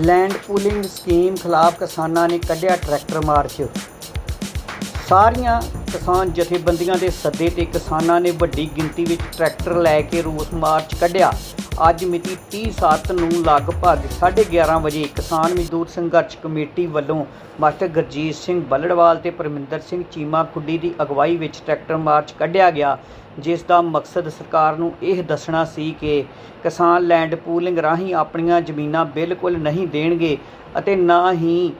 Land pooling scheme ਖਿਲਾਫ ਕਿਸਾਨਾਂ ਨੇ ਕੱਢਿਆ ਟਰੈਕਟਰ ਮਾਰਚ। ਸਾਰੀਆਂ ਕਿਸਾਨ ਜਥੇਬੰਦੀਆਂ ਦੇ ਸੱਦੇ ਤੇ ਕਿਸਾਨਾਂ ਨੇ ਵੱਡੀ ਗਿਣਤੀ ਵਿੱਚ ਟਰੈਕਟਰ ਲੈ ਕੇ ਰੋਸ ਮਾਰਚ ਕੱਢਿਆ। ਅੱਜ ਮਿਤੀ 30/7 ਨੂੰ ਲਗਭਗ 11:30 ਵਜੇ ਕਿਸਾਨ ਮਜ਼ਦੂਰ ਸੰਘਰਸ਼ ਕਮੇਟੀ ਵੱਲੋਂ ਮਾਸਟਰ ਗੁਰਜੀਤ ਸਿੰਘ ਬੱਲੜਵਾਲ ਤੇ ਪਰਮਿੰਦਰ ਸਿੰਘ ਚੀਮਾ ਖੁੱਡੀ ਦੀ ਅਗਵਾਈ ਵਿੱਚ ਟਰੈਕਟਰ ਮਾਰਚ ਕੱਢਿਆ ਗਿਆ, ਜਿਸ ਦਾ ਮਕਸਦ ਸਰਕਾਰ ਨੂੰ ਇਹ ਦੱਸਣਾ ਸੀ ਕਿ ਕਿਸਾਨ ਲੈਂਡ ਪੂਲਿੰਗ ਰਾਹੀਂ ਆਪਣੀਆਂ ਜ਼ਮੀਨਾਂ ਬਿਲਕੁਲ ਨਹੀਂ ਦੇਣਗੇ ਅਤੇ ਨਾ ਹੀ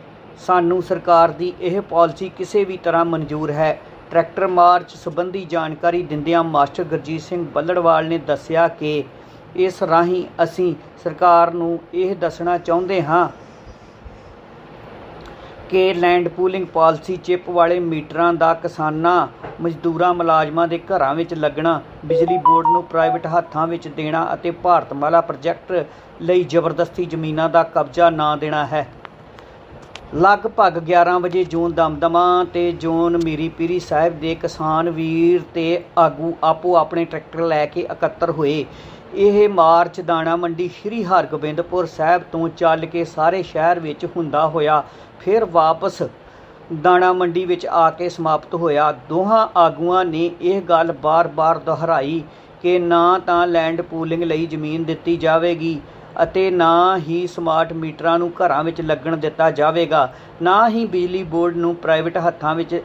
ਸਾਨੂੰ ਸਰਕਾਰ ਦੀ ਇਹ ਪਾਲਿਸੀ ਕਿਸੇ ਵੀ ਤਰ੍ਹਾਂ ਮਨਜ਼ੂਰ ਹੈ। ਟਰੈਕਟਰ ਮਾਰਚ ਸੰਬੰਧੀ ਜਾਣਕਾਰੀ ਦਿੰਦਿਆਂ ਮਾਸਟਰ ਗੁਰਜੀਤ ਸਿੰਘ ਬੱਲੜਵਾਲ ਨੇ ਦੱਸਿਆ ਕਿ ਇਸ ਰਾਹੀਂ ਅਸੀਂ ਸਰਕਾਰ ਨੂੰ ਇਹ ਦੱਸਣਾ ਚਾਹੁੰਦੇ ਹਾਂ ਕਿ ਲੈਂਡ ਪੂਲਿੰਗ ਪਾਲਿਸੀ ਚਿੱਪ ਵਾਲੇ ਮੀਟਰਾਂ ਦਾ ਕਿਸਾਨਾਂ, ਮਜ਼ਦੂਰਾਂ, ਮੁਲਾਜ਼ਮਾਂ ਦੇ ਘਰਾਂ ਵਿੱਚ ਲੱਗਣਾ, ਬਿਜਲੀ ਬੋਰਡ ਨੂੰ ਪ੍ਰਾਈਵੇਟ ਹੱਥਾਂ ਵਿੱਚ ਦੇਣਾ ਅਤੇ ਭਾਰਤਮਾਲਾ ਪ੍ਰੋਜੈਕਟ ਲਈ ਜ਼ਬਰਦਸਤੀ ਜ਼ਮੀਨਾਂ ਦਾ ਕਬਜ਼ਾ ਨਾ ਦੇਣਾ ਹੈ। ਲਗਭਗ 11 ਵਜੇ ਜੋਨ ਦਮਦਮਾ ਤੇ ਜੋਨ ਮੀਰੀ ਪੀਰੀ ਸਾਹਿਬ ਦੇ ਕਿਸਾਨ ਵੀਰ ਤੇ ਆਗੂ ਆਪੋ ਆਪਣੇ ਟਰੈਕਟਰ ਲੈ ਕੇ ਇਕੱਤਰ ਹੋਏ। ਇਹ ਮਾਰਚ ਦਾਣਾ ਮੰਡੀ ਸ਼੍ਰੀ ਹਰਗੋਬਿੰਦਪੁਰ ਸਾਹਿਬ ਤੋਂ ਚੱਲ ਕੇ ਸਾਰੇ ਸ਼ਹਿਰ ਵਿੱਚ ਹੁੰਦਾ ਹੋਇਆ, ਫਿਰ ਵਾਪਸ ਦਾਣਾ ਮੰਡੀ ਵਿੱਚ ਆ ਕੇ ਸਮਾਪਤ ਹੋਇਆ। ਦੋਹਾਂ ਆਗੂਆਂ ਨੇ ਇਹ ਗੱਲ ਬਾਰ-ਬਾਰ ਦੁਹਰਾਈ ਕਿ ਨਾ ਤਾਂ ਲੈਂਡ ਪੂਲਿੰਗ ਲਈ ਜ਼ਮੀਨ ਦਿੱਤੀ ਜਾਵੇਗੀ ਅਤੇ ਨਾ ਹੀ ਸਮਾਰਟ ਮੀਟਰਾਂ ਨੂੰ ਘਰਾਂ ਵਿੱਚ ਲੱਗਣ ਦਿੱਤਾ ਜਾਵੇਗਾ, ਨਾ ਹੀ ਬਿਜਲੀ ਬੋਰਡ ਨੂੰ ਪ੍ਰਾਈਵੇਟ ਹੱਥਾਂ ਵਿੱਚ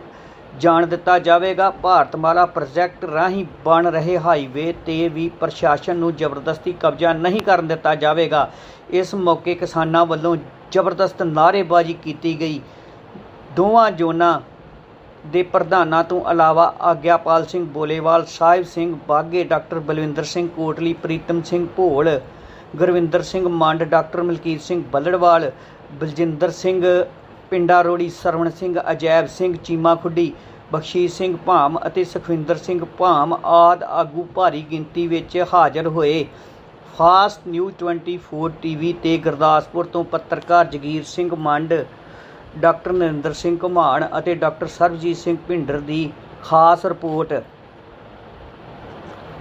ਜਾਣ ਦਿੱਤਾ ਜਾਵੇਗਾ। ਭਾਰਤਮਾਲਾ ਪ੍ਰੋਜੈਕਟ ਰਾਹੀਂ ਬਣ ਰਹੇ ਹਾਈਵੇ ਤੇ ਵੀ ਪ੍ਰਸ਼ਾਸਨ ਨੂੰ ਜ਼ਬਰਦਸਤੀ ਕਬਜ਼ਾ ਨਹੀਂ ਕਰਨ ਦਿੱਤਾ ਜਾਵੇਗਾ। ਇਸ ਮੌਕੇ ਕਿਸਾਨਾਂ ਵੱਲੋਂ ਜ਼ਬਰਦਸਤ ਨਾਅਰੇਬਾਜ਼ੀ ਕੀਤੀ ਗਈ। ਦੋਵਾਂ ਜ਼ੋਨਾਂ ਦੇ ਪ੍ਰਧਾਨਾਂ ਤੋਂ ਇਲਾਵਾ ਆਗਿਆਪਾਲ ਸਿੰਘ ਬੋਲੇਵਾਲ, ਸਾਹਿਬ ਸਿੰਘ ਬਾਗੇ, ਡਾਕਟਰ ਬਲਵਿੰਦਰ ਸਿੰਘ ਕੋਟਲੀ, ਪ੍ਰੀਤਮ ਸਿੰਘ ਭੋਲ, ਗੁਰਵਿੰਦਰ ਸਿੰਘ ਮੰਡ, ਡਾਕਟਰ ਮਲਕੀਤ ਸਿੰਘ ਬੱਲੜਵਾਲ, ਬਲਜਿੰਦਰ ਸਿੰਘ ਪਿੰਡਾ ਰੋੜੀ ਸਰਵਣ ਸਿੰਘ, ਅਜੈਬ ਸਿੰਘ, ਚੀਮਾ ਖੁੱਡੀ, ਬਖਸ਼ੀਸ਼ ਸਿੰਘ ਭਾਮ ਅਤੇ ਸੁਖਵਿੰਦਰ ਸਿੰਘ ਭਾਮ ਆਦ ਆਗੂ ਭਾਰੀ ਗਿਣਤੀ ਵਿੱਚ ਹਾਜ਼ਰ ਹੋਏ। ਫਾਸਟ ਨਿਊਜ਼ 24 ਟੀਵੀ ਤੇ ਗੁਰਦਾਸਪੁਰ ਤੋਂ ਪੱਤਰਕਾਰ ਜਗੀਰ ਸਿੰਘ ਮੰਡ, ਡਾਕਟਰ ਨਰਿੰਦਰ ਸਿੰਘ ਘੁਮਾਣ ਅਤੇ ਡਾਕਟਰ ਸਰਬਜੀਤ ਸਿੰਘ ਭਿੰਡਰ ਦੀ ਖਾਸ ਰਿਪੋਰਟ।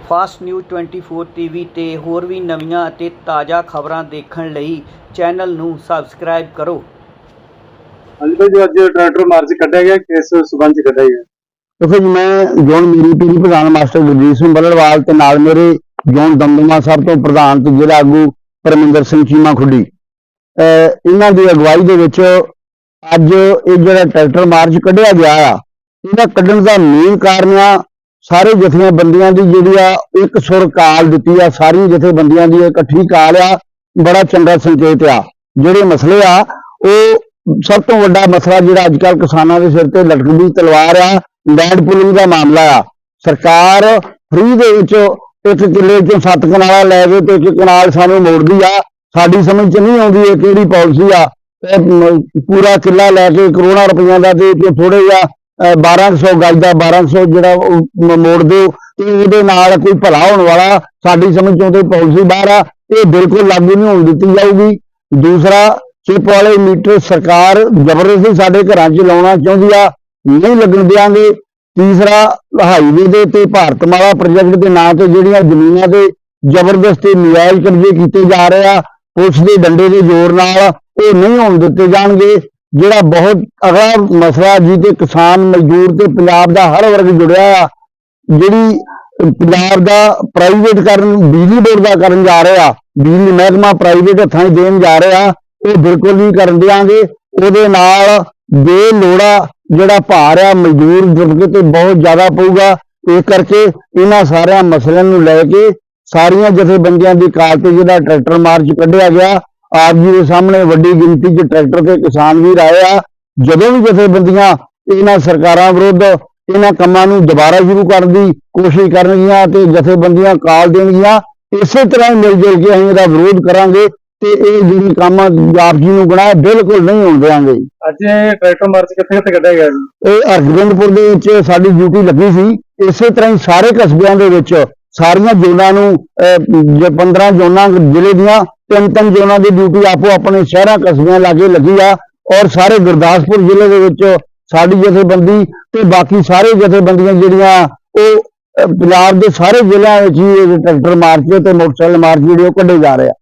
ਫਾਸਟ ਨਿਊਜ਼ 24 ਟੀਵੀ ਤੇ ਹੋਰ ਵੀ ਨਵੀਆਂ ਅਤੇ ਤਾਜ਼ਾ ਖਬਰਾਂ ਦੇਖਣ ਲਈ ਚੈਨਲ ਨੂੰ ਸਬਸਕ੍ਰਾਈਬ ਕਰੋ। ਹਾਂਜੀ ਭਾਈ ਜੋ, ਅੱਜ ਟਰੈਕਟਰ ਮਾਰਚ ਕੱਢਿਆ ਗਿਆ, ਕਿਸ ਸਬੰਧ ਚ ਕੱਢਿਆ ਗਿਆ? ਦੇਖੋ ਜੀ, ਮੈਂ ਜੋਨ ਮੀਰੀ ਪੀਰੀ ਪ੍ਰਧਾਨ ਮਾਸਟਰ ਗੁਰਜੀਤ ਸਿੰਘ ਬੱਲੜਵਾਲ ਤੇ ਨਾਲ ਮੇਰੇ ਜੋਨ ਦਮਦਮਾ ਸਾਹਿਬ ਤੋਂ ਪ੍ਰਧਾਨ ਤੇ ਜ਼ਿਲ੍ਹਾ ਆਗੂ ਪਰਮਿੰਦਰ ਸਿੰਘ ਚੀਮਾ ਖੁੱਡੀ। ਇਹਨਾਂ ਦੀ ਅਗਵਾਈ ਦੇ ਵਿੱਚ ਅੱਜ ਇਹ ਜਿਹੜਾ ਟਰੈਕਟਰ ਮਾਰਚ ਕੱਢਿਆ ਗਿਆ ਆ, ਇਹਦਾ ਕੱਢਣ ਦਾ ਮੇਨ ਕਾਰਨ ਆ, ਸਾਰੇ ਜਥੇਬੰਦੀਆਂ ਦੀ ਜਿਹੜੀ ਆ, ਇੱਕ ਸੁਰ ਕਾਲ ਦਿੱਤੀ ਆ ਸਾਰੀ ਜਥੇਬੰਦੀਆਂ ਦੀ ਇਕੱਠੀ ਕਾਲ ਆ, ਬੜਾ ਚੰਗਾ ਸੰਕੇਤ ਆ। ਜਿਹੜੇ ਮਸਲੇ ਆ, ਉਹ ਸਭ ਤੋਂ ਵੱਡਾ ਮਸਲਾ ਜਿਹੜਾ ਅੱਜ ਕੱਲ੍ਹ ਕਿਸਾਨਾਂ ਦੇ ਸਿਰ ਤੇ ਲਟਕਦੀ ਤਲਵਾਰ ਆ, ਲੈਂਡ ਪੁਲਿੰਗ ਦਾ ਮਾਮਲਾ ਆ। ਸਰਕਾਰ ਫ੍ਰੀ ਦੇ ਵਿੱਚ ਇੱਕ ਕਿੱਲੇ ਚੋਂ ਸੱਤ ਕਨਾਲਾ ਲੈ ਕੇ ਤੇ ਇੱਕ ਕਨਾਲ ਸਾਨੂੰ ਮੋੜਦੀ ਆ। ਸਾਡੀ ਸਮਝ ਚ ਨਹੀਂ ਆਉਂਦੀ ਇਹ ਕਿਹੜੀ ਪਾਲਿਸੀ ਆ। ਪੂਰਾ ਕਿੱਲਾ ਲੈ ਕੇ ਕਰੋੜਾਂ ਰੁਪਈਆ ਦਾ ਤੇ ਥੋੜੇ ਜਿਹਾ, ਅਹ 1200 ਗਜ ਦਾ 1200 ਜਿਹੜਾ ਮੋੜ ਦਿਓ ਤੇ ਇਹਦੇ ਨਾਲ ਕੋਈ ਭਲਾ ਹੋਣ ਵਾਲਾ ਸਾਡੀ ਸਮਝ ਚੋਂ ਤੇ ਪਾਲਿਸੀ ਬਾਹਰ ਆ। ਇਹ ਬਿਲਕੁਲ ਲਾਗੂ ਨਹੀਂ ਹੋਣ ਦਿੱਤੀ ਜਾਊਗੀ। ਦੂਸਰਾ ਚਿੱਪ ਵਾਲੇ ਮੀਟਰ ਸਰਕਾਰ ਜ਼ਬਰਦਸਤੀ ਸਾਡੇ ਘਰਾਂ 'ਚ ਲਾਉਣਾ ਚਾਹੁੰਦੀ ਆ, ਨਹੀਂ ਲੱਗਣ ਦਿਆਂਗੇ। ਤੀਸਰਾ, ਹਾਈਵੇ ਦੇ ਤੇ ਭਾਰਤਮਾਲਾ ਪ੍ਰੋਜੈਕਟ ਦੇ ਨਾਂ ਤੇ ਜਿਹੜੀਆਂ ਜ਼ਮੀਨਾਂ ਤੇ ਜ਼ਬਰਦਸਤੀ ਨਜਾਇਜ਼ ਕਬਜ਼ੇ ਕੀਤੇ ਜਾ ਰਹੇ ਆ, ਪੁਲਿਸ ਦੇ ਡੰਡੇ ਦੇ ਜ਼ੋਰ ਨਾਲ ਇਹ ਨਹੀਂ ਹੋਣ ਦਿੱਤੇ ਜਾਣਗੇ, ਜਿਹੜਾ ਬਹੁਤ ਅਗਲਾ ਮਸਲਾ ਜਿਹਦੇ ਕਿਸਾਨ ਮਜ਼ਦੂਰ ਤੇ ਪੰਜਾਬ ਦਾ ਹਰ ਵਰਗ ਜੁੜਿਆ ਆ, ਜਿਹੜੀ ਪੰਜਾਬ ਦਾ ਪ੍ਰਾਈਵੇਟ ਕਰਨ, ਬਿਜਲੀ ਬੋਰਡ ਦਾ ਕਰਨ ਜਾ ਰਿਹਾ, ਬਿਜਲੀ ਮਹਿਕਮਾ ਪ੍ਰਾਈਵੇਟ ਹੱਥਾਂ 'ਚ ਦੇਣ ਜਾ ਰਿਹਾ ਉਹ ਬਿਲਕੁਲ ਨਹੀਂ ਕਰਨ ਦਿਆਂਗੇ। ਉਹਦੇ ਨਾਲ ਬੇਲੋੜਾ ਜਿਹੜਾ ਭਾਰ ਆ ਮਜ਼ਦੂਰ ਦਬਕੇ ਤੇ ਬਹੁਤ ਜ਼ਿਆਦਾ ਪਊਗਾ। ਇਸ ਕਰਕੇ ਇਹਨਾਂ ਸਾਰਿਆਂ ਮਸਲਿਆਂ ਨੂੰ ਲੈ ਕੇ ਸਾਰੀਆਂ ਜਥੇਬੰਦੀਆਂ ਦੀ ਕਾਲ ਤੇ ਜਿਹੜਾ ਟਰੈਕਟਰ ਮਾਰਚ ਕੱਢਿਆ ਗਿਆ। ਆਪ ਜੀ ਦੇ ਸਾਹਮਣੇ ਵੱਡੀ ਗਿਣਤੀ 'ਚ ਟਰੈਕਟਰ ਤੇ ਕਿਸਾਨ ਵੀਰ ਆਏ ਆ। ਜਦੋਂ ਵੀ ਜਥੇਬੰਦੀਆਂ ਇਹਨਾਂ ਸਰਕਾਰਾਂ ਵਿਰੁੱਧ ਇਹਨਾਂ ਕੰਮਾਂ ਨੂੰ ਦੁਬਾਰਾ ਸ਼ੁਰੂ ਕਰਨ ਦੀ ਕੋਸ਼ਿਸ਼ ਕਰਨਗੀਆਂ ਤੇ ਜਥੇਬੰਦੀਆਂ ਕਾਲ ਦੇਣਗੀਆਂ, ਇਸੇ ਤਰ੍ਹਾਂ ਹੀ ਮਿਲ ਜੁਲ ਕੇ ਅਸੀਂ ਇਹਦਾ ਵਿਰੋਧ ਕਰਾਂਗੇ। ਤੇ ਇਹ ਜਿਹੜੀ ਕੰਮ ਆਪ ਜੀ ਨੂੰ ਗੁਨਾਹ ਬਿਲਕੁਲ ਨਹੀਂ ਹੋਣ ਦੇਵਾਂਗੇ ਅੱਜ ਇਹ ਟਰੈਕਟਰ ਮਾਰਚ ਕਿੱਥੇ ਕਿੱਥੇ ਕੱਢਿਆ ਗਿਆ ਜੀ? ਇਹ ਹਰਗੋਬਿੰਦਪੁਰ ਦੇ ਵਿੱਚ ਸਾਡੀ ਡਿਊਟੀ ਲੱਗੀ ਸੀ। ਇਸੇ ਤਰ੍ਹਾਂ ਹੀ ਸਾਰੇ ਕਸਬਿਆਂ ਦੇ ਵਿੱਚ ਸਾਰੀਆਂ ਜ਼ੋਨਾਂ ਨੂੰ ਅਹ, ਜੇ 15 ਜ਼ੋਨਾਂ ਜ਼ਿਲ੍ਹੇ ਦੀਆਂ ਤਿੰਨ ਤਿੰਨ ਜ਼ੋਨਾਂ ਦੀ ਡਿਊਟੀ ਆਪੋ ਆਪਣੇ ਸ਼ਹਿਰਾਂ ਕਸਬਿਆਂ ਲਾਗੇ ਲੱਗੀ ਆ ਔਰ ਸਾਰੇ ਗੁਰਦਾਸਪੁਰ ਜ਼ਿਲ੍ਹੇ ਦੇ ਵਿੱਚ ਸਾਡੀ ਜਥੇਬੰਦੀ ਤੇ ਬਾਕੀ ਸਾਰੇ ਜਥੇਬੰਦੀਆਂ ਜਿਹੜੀਆਂ ਉਹ ਪੰਜਾਬ ਦੇ ਸਾਰੇ ਜ਼ਿਲ੍ਹਿਆਂ ਵਿੱਚ ਹੀ ਇਹ ਟਰੈਕਟਰ ਮਾਰਚ ਤੇ ਮੋਟਰਸਾਈਕਲ ਮਾਰਚ ਜਿਹੜੇ ਉਹ ਕੱਢੇ ਜਾ ਰਹੇ ਆ।